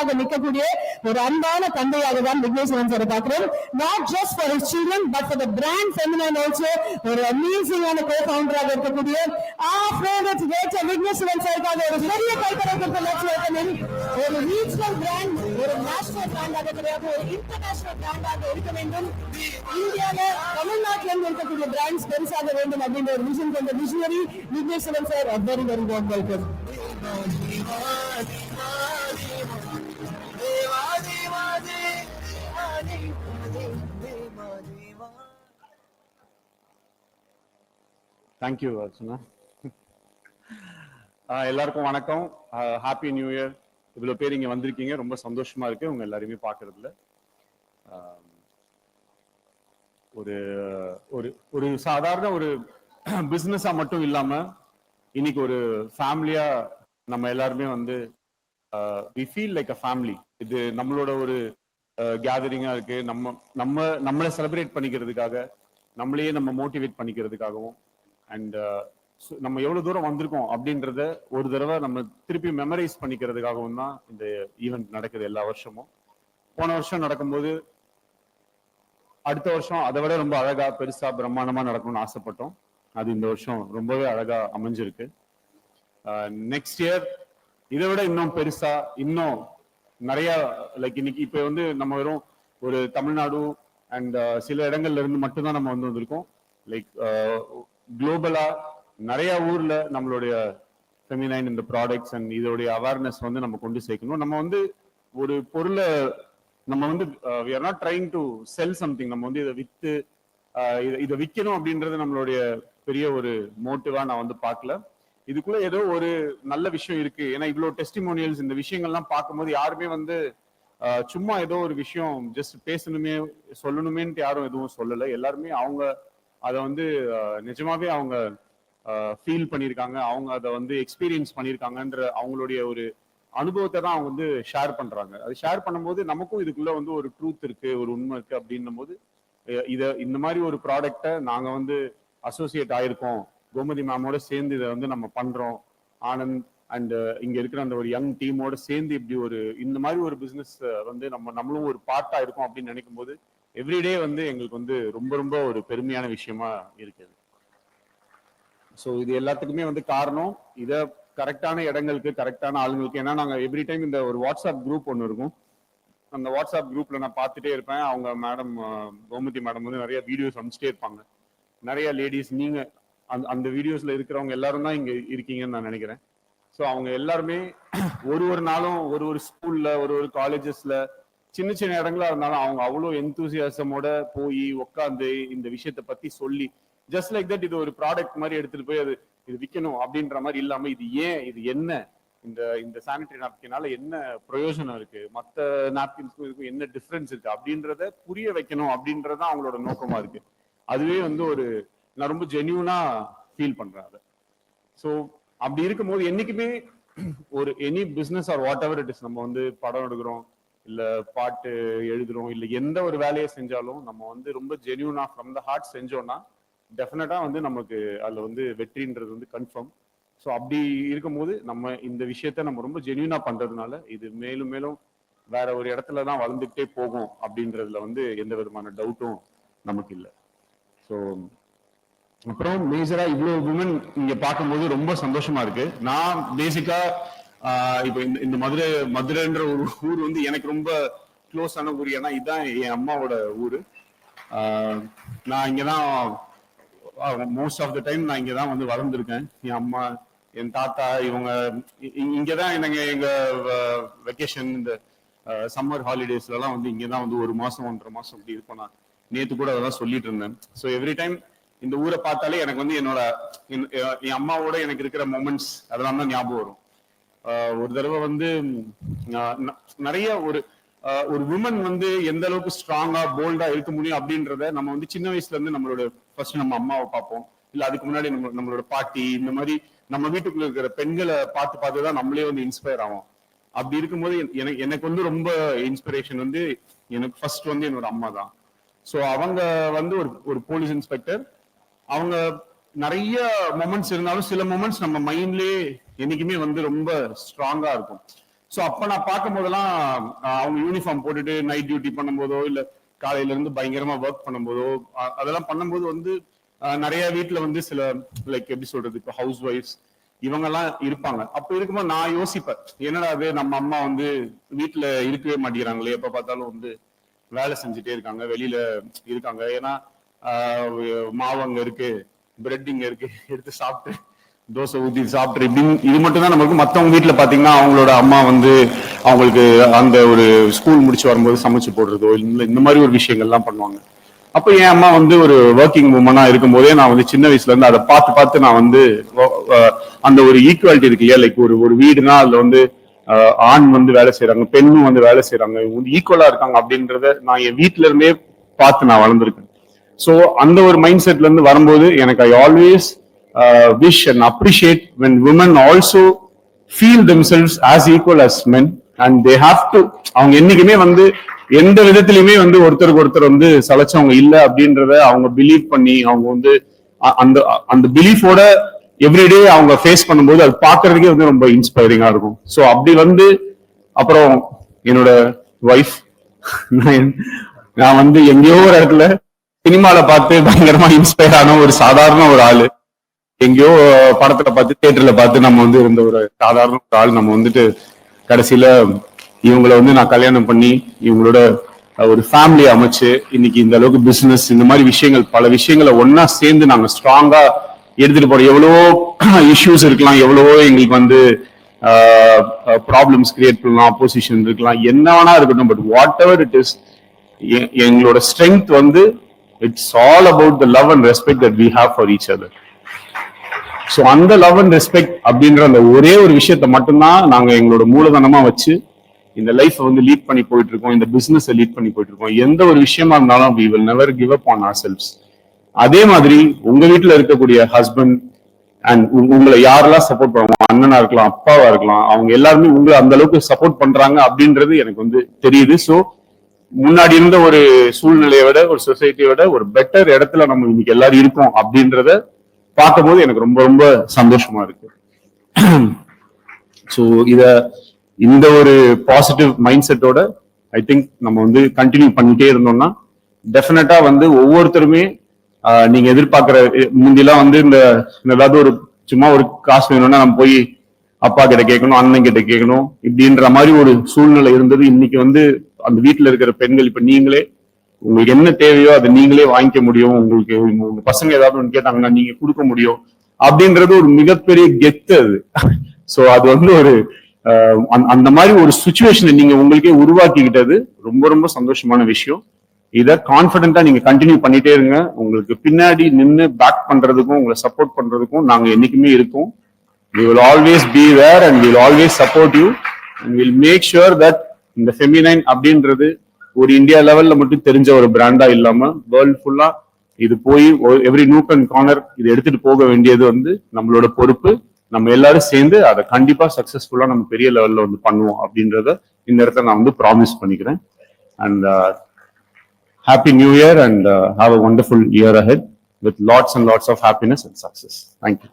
வழிகாட்டியாக நிற்கக்கூடிய ஒரு அன்பான தந்தையாக தான் விக்னேஸ்வரன் சார் பார்க்கிறோம். Not just for his children but for the brand feminine also ஒரு அமேசிங்கான கோ ஃபவுண்டராக இருக்கக்கூடிய ஆ ஃபேவரட் வேட்டர் விக்னேஸ்வரன் சாருக்காக ஒரு பெரிய கைத்தரகத்தை லட்சம் ஒரு ரீஜனல் பிராண்ட் ஒரு நேஷனல் பிராண்டாக கிடையாது ஒரு இன்டர்நேஷனல் பிராண்டாக இருக்க வேண்டும். இந்தியால தமிழ்நாட்டில இருந்து இருக்கக்கூடிய பிராண்ட்ஸ் பெருசாக வேண்டும் அப்படின்ற ஒரு விஷன் கொண்ட visionary Vigneswaran sir very very warm welcome thank you Archana எல்லாருக்கும் வணக்கம். ஹாப்பி நியூ இயர் இவ்வளோ பேர் இங்கே வந்திருக்கீங்க. ரொம்ப சந்தோஷமா இருக்கு. உங்க எல்லாருமே பார்க்கறதுல. ஒரு ஒரு ஒரு சாதாரண ஒரு பிஸ்னஸா மட்டும் இல்லாம இன்னைக்கு ஒரு ஃபேமிலியா நம்ம எல்லாருமே வந்து we feel like a family இது நம்மளோட ஒரு கேதரிங்கா இருக்கு. நம்ம நம்ம நம்மளை செலிப்ரேட் பண்ணிக்கிறதுக்காக நம்மளையே நம்ம மோட்டிவேட் பண்ணிக்கிறதுக்காகவும் அண்ட் uh, நம்ம எவ்வளவு தூரம் வந்திருக்கோம் அப்படின்றத ஒரு தடவை நம்ம திருப்பி மெமரைஸ் பண்ணிக்கிறதுக்காகவும் தான் இந்த ஈவெண்ட் நடக்குது எல்லா வருஷமும். போன வருஷம் நடக்கும்போது அடுத்த வருஷம் அதை விட ரொம்ப அழகா பெருசா பிரம்மாண்டமா நடக்கணும்னு ஆசைப்பட்டோம். அது இந்த வருஷம் ரொம்பவே அழகா அமைஞ்சிருக்கு. Uh, நெக்ஸ்ட் இயர் இதை விட இன்னும் பெருசா இன்னும் நிறைய லைக் இன்னைக்கு இப்ப வந்து நம்ம வெறும் ஒரு தமிழ்நாடு அண்ட் uh, சில இடங்கள்ல இருந்து மட்டும்தான் நம்ம வந்து வந்திருக்கோம். லைக் குளோபலா நிறைய ஊர்ல நம்மளுடைய ஃபெமினைன் இந்த ப்ராடக்ட்ஸ் அண்ட் இதோடைய அவேர்னஸ் வந்து நம்ம கொண்டு சேர்க்கணும். நம்ம வந்து ஒரு பொருளை நம்ம வந்து we are not trying to sell something நம்ம வந்து இதை வித்து இதை இதை விற்கணும் அப்படின்றது நம்மளுடைய பெரிய ஒரு மோட்டிவா நான் வந்து பார்க்கல. இதுக்குள்ள ஏதோ ஒரு நல்ல விஷயம் இருக்கு. ஏன்னா இவ்வளவு டெஸ்டிமோனியல்ஸ் இந்த விஷயங்கள்லாம் பார்க்கும்போது யாருமே வந்து சும்மா ஏதோ ஒரு விஷயம் ஜஸ்ட் பேசணுமே சொல்லணுமேன்ட்டு யாரும் எதுவும் சொல்லலை. எல்லாருமே அவங்க அதை வந்து நிஜமாவே அவங்க ஃபீல் பண்ணியிருக்காங்க அவங்க அதை வந்து எக்ஸ்பீரியன்ஸ் பண்ணியிருக்காங்கன்ற அவங்களுடைய ஒரு அனுபவத்தை தான் அவங்க வந்து ஷேர் பண்றாங்க. அது ஷேர் பண்ணும்போது நமக்கும் இதுக்குள்ள வந்து ஒரு ட்ரூத் இருக்கு ஒரு உண்மை இருக்கு அப்படின்னும் போது இதை இந்த மாதிரி ஒரு ப்ராடக்ட்டை நாங்க வந்து அசோசியேட் ஆயிருக்கோம். கோமதி மேமோட சேர்ந்து இதை வந்து நம்ம பண்றோம். ஆனந்த் அண்ட் இங்க இருக்கிற அந்த ஒரு யங் டீமோட சேர்ந்து இப்படி ஒரு இந்த மாதிரி ஒரு பிசினஸ் வந்து நம்ம நம்மளும் ஒரு பார்ட்டா இருக்கும் அப்படின்னு நினைக்கும் போது எவ்ரிடே வந்து எங்களுக்கு வந்து ரொம்ப ரொம்ப ஒரு பெருமையான விஷயமா இருக்குது. ஸோ இது எல்லாத்துக்குமே வந்து காரணம். இதை கரெக்டான இடங்களுக்கு கரெக்டான ஆளுங்களுக்கு ஏன்னா நாங்கள் எவ்ரி டைம் இந்த ஒரு வாட்ஸ்அப் குரூப் ஒன்று இருக்கும். அந்த வாட்ஸ்அப் குரூப்பில் நான் பார்த்துட்டே இருப்பேன். அவங்க மேடம் கோமதி மேடம் வந்து நிறைய வீடியோஸ் அனுப்பிச்சிட்டே இருப்பாங்க. நிறைய லேடிஸ் நீங்கள் அந்த அந்த வீடியோஸில் இருக்கிறவங்க எல்லாரும் தான் இங்கே இருக்கீங்கன்னு நான் நினைக்கிறேன். ஸோ அவங்க எல்லாருமே ஒரு ஒரு நாளும் ஒரு ஒரு ஸ்கூலில் ஒரு ஒரு காலேஜஸில் சின்ன சின்ன இடங்களா இருந்தாலும் அவங்க அவ்வளோ எந்தூசியாசமோட போய் உட்காந்து இந்த விஷயத்த பத்தி சொல்லி ஜஸ்ட் லைக் தட் இது ஒரு ப்ராடக்ட் மாதிரி எடுத்துட்டு போய் அது இது விற்கணும் அப்படின்ற மாதிரி இல்லாம இது ஏன் இது என்ன? இந்த இந்த சானிடரி நாப்கினால என்ன பிரயோஜனம் இருக்கு? மற்ற நாப்கின்ஸ்க்கும் இதுக்கும் என்ன டிஃப்ரென்ஸ் இருக்கு? அப்படின்றத புரிய வைக்கணும் அப்படின்றத அவங்களோட நோக்கமா இருக்கு. அதுவே வந்து ஒரு நான் ரொம்ப ஜென்யூனா ஃபீல் பண்றேன் அதை. ஸோ அப்படி இருக்கும்போது என்னைக்குமே ஒரு any business or whatever it is நம்ம வந்து படம் எடுக்கிறோம் இல்ல பாட்டு எழுதுறோம் இல்ல எந்த ஒரு வேலையை செஞ்சாலும் நம்ம வந்து ரொம்ப ஜென்யூனா ஃப்ரம் த ஹார்ட் செஞ்சோம்னா டெஃபினட்டா வந்து நமக்கு அதுல வந்து வெற்றின்றது வந்து கன்ஃபார்ம் ஸோ அப்படி இருக்கும்போது நம்ம இந்த விஷயத்த நம்ம ரொம்ப ஜென்யூனா பண்றதுனால இது மேலும் மேலும் வேற ஒரு இடத்துல தான் வளர்ந்துகிட்டே போகும் அப்படின்றதுல வந்து எந்த விதமான டவுட்டும் நமக்கு இல்லை. ஸோ அப்புறம் மேஜரா இவ்வளவு உமன் இங்க பார்க்கும்போது ரொம்ப சந்தோஷமா இருக்கு. நான் பேசிக்கா இப்போ இந்த இந்த மதுரை மதுரைன்ற ஒரு ஊர் வந்து எனக்கு ரொம்ப க்ளோஸ் ஆன ஊர். ஏன்னா இதுதான் என் அம்மாவோட ஊர். நான் நான் இங்கதான் மோஸ்ட் ஆஃப் த டைம் நான் இங்கே தான் வந்து வளர்ந்துருக்கேன். என் அம்மா என் தாத்தா இவங்க இ- இ- இங்கதான் எனக்கு எங்க வெக்கேஷன் இந்த சம்மர் ஹாலிடேஸ்லலாம் வந்து இங்கே தான் வந்து ஒரு மாசம் ஒன்றரை மாசம் அப்படி இருப்போம் நான். நேத்து கூட அதெல்லாம் சொல்லிட்டு இருந்தேன். ஸோ எவ்ரி டைம் இந்த ஊரை பார்த்தாலே எனக்கு வந்து என்னோட என் என் அம்மாவோட எனக்கு இருக்கிற மொமெண்ட்ஸ் அதெல்லாம் தான் ஞாபகம் வரும். ஒரு தடவை வந்து நிறைய ஒரு ஒரு உமன் வந்து எந்த அளவுக்கு ஸ்ட்ராங்கா போல்டா இருக்க முடியும் அப்படின்றத நம்ம வந்து சின்ன வயசுல இருந்து நம்மளோட ஃபர்ஸ்ட் நம்ம அம்மாவை பார்ப்போம். இல்ல அதுக்கு முன்னாடி நம்ம நம்மளோட பாட்டி இந்த மாதிரி நம்ம வீட்டுக்குள்ள இருக்கிற பெண்களை பார்த்து பார்த்து தான் நம்மளே வந்து இன்ஸ்பயர் ஆகும் அப்படி இருக்கும்போது எனக்கு எனக்கு வந்து ரொம்ப இன்ஸ்பிரேஷன் வந்து எனக்கு ஃபர்ஸ்ட் வந்து என்னோட அம்மா தான். ஸோ அவங்க வந்து ஒரு ஒரு போலீஸ் இன்ஸ்பெக்டர் அவங்க நிறைய மொமெண்ட்ஸ் இருந்தாலும் சில மொமெண்ட்ஸ் நம்ம மைண்ட்லயே என்னைக்குமே வந்து ரொம்ப ஸ்ட்ராங்கா இருக்கும். ஸோ அப்ப நான் பார்க்கும் போதெல்லாம் அவங்க யூனிஃபார்ம் போட்டுட்டு நைட் டியூட்டி பண்ணும்போதோ இல்ல காலையில இருந்து பயங்கரமா ஒர்க் பண்ணும்போதோ அதெல்லாம் பண்ணும்போது வந்து நிறைய வீட்டுல வந்து சில லைக் எப்படி சொல்றது இப்போ ஹவுஸ் ஒய்ஃப்ஸ் இவங்கெல்லாம் இருப்பாங்க. அப்ப இருக்கும்போது நான் யோசிப்பேன் என்னடா அது நம்ம அம்மா வந்து வீட்டுல இருக்கவே மாட்டேங்கிறாங்களே எப்ப பார்த்தாலும் வந்து வேலை செஞ்சுட்டே இருக்காங்க வெளியில இருக்காங்க. ஏன்னா மாவு அங்க இருக்கு பிரெட் இங்க இருக்கு. எடுத்து சாப்பிட்டு தோசை ஊத்தி சாப்பிட்டு இப்படின்னு இது மட்டும் தான் நமக்கு மத்தவங்க வீட்டில் பாத்தீங்கன்னா அவங்களோட அம்மா வந்து அவங்களுக்கு அந்த ஒரு ஸ்கூல் முடிச்சு வரும்போது சமைச்சு போடுறதோ இல்ல இந்த மாதிரி ஒரு விஷயங்கள்லாம் பண்ணுவாங்க. அப்ப என் அம்மா வந்து ஒரு ஒர்க்கிங் உமனா இருக்கும்போதே நான் வந்து சின்ன வயசுல இருந்து அதை பார்த்து பார்த்து நான் வந்து அந்த ஒரு ஈக்குவாலிட்டி இருக்கு இல்லையா? லைக் ஒரு ஒரு வீடுனா அதுல வந்து ஆண் வந்து வேலை செய்யறாங்க பெண்ணும் வந்து வேலை செய்யறாங்க இவங்க வந்து ஈக்குவலா இருக்காங்க அப்படின்றத நான் என் வீட்ல இருந்தே பார்த்து நான் வளர்ந்துருக்கேன். ஸோ அந்த ஒரு மைண்ட் செட்ல இருந்து வரும்போது எனக்கு I always wish and appreciate when women also feel themselves as equal as men and they have to அவங்க என்னைக்குமே வந்து எந்த விதத்திலயுமே வந்து ஒருத்தருக்கு ஒருத்தர் வந்து சலைச்சவங்க இல்ல அப்படின்றத அவங்க பிலீவ் பண்ணி அவங்க வந்து அந்த அந்த பிலீஃபோட எவ்ரிடே அவங்க ஃபேஸ் பண்ணும்போது அது பார்க்கறதுக்கே வந்து ரொம்ப இன்ஸ்பைரிங்கா இருக்கும். ஸோ அப்படி வந்து அப்புறம் என்னோட ஒய்ஃப் நான் வந்து எங்கேயோ ஒரு இடத்துல சினிமால பார்த்து பயங்கரமா இன்ஸ்பயர் ஆன ஒரு சாதாரண ஒரு ஆளு. எங்கேயோ படத்துல பார்த்து தியேட்டர்ல பார்த்து நம்ம வந்து இருந்த ஒரு சாதாரண ஒரு ஆள். நம்ம வந்துட்டு கடைசியில இவங்கள வந்து நான் கல்யாணம் பண்ணி இவங்களோட ஒரு ஃபேமிலி அமைச்சு இன்னைக்கு இந்த அளவுக்கு பிசினஸ் இந்த மாதிரி விஷயங்கள் பல விஷயங்களை ஒன்னா சேர்ந்து நாங்க ஸ்ட்ராங்கா எடுத்துட்டு போறோம் எவ்வளவோ இஷ்யூஸ் இருக்கலாம் எவ்வளவோ எங்களுக்கு வந்து ப்ராப்ளம்ஸ் கிரியேட் பண்ணலாம் அப்போசிஷன் இருக்கலாம் என்ன வேணா இருக்கட்டும் but whatever it is எங்களோட ஸ்ட்ரென்த் வந்து it's all about the love and respect that we have for each other so அந்த லவ் அண்ட் ரெஸ்பெக்ட் அப்படின்ற அந்த ஒரே ஒரு விஷயத்த மட்டும்தான் நாங்க எங்களோட மூலதனமா வச்சு இந்த லைஃப் வந்து லீட் பண்ணி போயிட்டு இருக்கோம் இந்த பிஸ்னஸை லீட் பண்ணி போயிட்டு இருக்கோம் எந்த ஒரு விஷயமா இருந்தாலும் we will never give up on ourselves அதே மாதிரி உங்க வீட்டுல இருக்கக்கூடிய ஹஸ்பண்ட் அண்ட் உங்களை யாரெல்லாம் சப்போர்ட் பண்ணுவாங்க அண்ணனா இருக்கலாம் அப்பாவா இருக்கலாம் அவங்க எல்லாருமே உங்களை அந்த அளவுக்கு சப்போர்ட் பண்றாங்க அப்படின்றது எனக்கு வந்து தெரியுது. ஸோ முன்னாடி இருந்த ஒரு சூழ்நிலையை விட ஒரு சொசைட்டியை விட ஒரு பெட்டர் இடத்துல நம்ம இன்னைக்கு எல்லாரும் இருக்கோம் அப்படின்றத பார்க்கும்போது எனக்கு ரொம்ப ரொம்ப சந்தோஷமா இருக்கு. ஸோ இத இந்த ஒரு பாசிட்டிவ் மைண்ட் செட்டோட ஐ திங்க் நம்ம வந்து கண்டினியூ பண்ணிட்டே இருந்தோம்னா டெஃபினட்டா வந்து ஒவ்வொருத்தருமே நீங்க எதிர்பார்க்கிற முந்திலாம் வந்து இந்த இந்த ஏதாவது ஒரு சும்மா ஒரு காசு வேணும்னா நம்ம போய் அப்பா கிட்ட கேட்கணும் அண்ணன் கிட்ட கேட்கணும் இப்படின்ற மாதிரி ஒரு சூழ்நிலை இருந்தது. இன்னைக்கு வந்து அந்த வீட்டில் இருக்கிற பெண்கள் இப்ப நீங்களே உங்களுக்கு என்ன தேவையோ அதை நீங்களே வாங்கிக்க முடியும். உங்களுக்கு உங்க பசங்க ஏதாவது ஒன்று கேட்டாங்கன்னா நீங்க கொடுக்க முடியும். அப்படின்றது ஒரு மிகப்பெரிய கெத்து அது. சோ அது வந்து ஒரு அந்த- மாதிரி ஒரு சுச்சுவேஷனை நீங்க உங்களுக்கே உருவாக்கிக்கிட்டது ரொம்ப ரொம்ப சந்தோஷமான விஷயம். இதை கான்பிடண்டா நீங்க கண்டினியூ பண்ணிட்டே இருங்க. உங்களுக்கு பின்னாடி நின்னு பேக் பண்றதுக்கும் உங்களை சப்போர்ட் பண்றதுக்கும் நாங்க என்னைக்குமே இருக்கோம். We will always be there and will always support you and will make sure that இந்த ஃபெமினைன் அப்படின்றது ஒரு இந்தியா லெவல்ல மட்டும் தெரிஞ்ச ஒரு பிராண்டா இல்லாம வேர்ல்ட் ஃபுல்லா இது போய் எவ்ரி நூக் அண்ட் கார்னர் இது எடுத்துட்டு போக வேண்டியது வந்து நம்மளோட பொறுப்பு. நம்ம எல்லாரும் சேர்ந்து அதை கண்டிப்பா சக்சஸ்ஃபுல்லா நம்ம பெரிய லெவல்ல வந்து பண்ணுவோம் அப்படின்றத இந்த இடத்துல நான் வந்து ப்ராமிஸ் பண்ணிக்கிறேன். And happy new year and have a wonderful year ahead with lots and lots of happiness and success thank you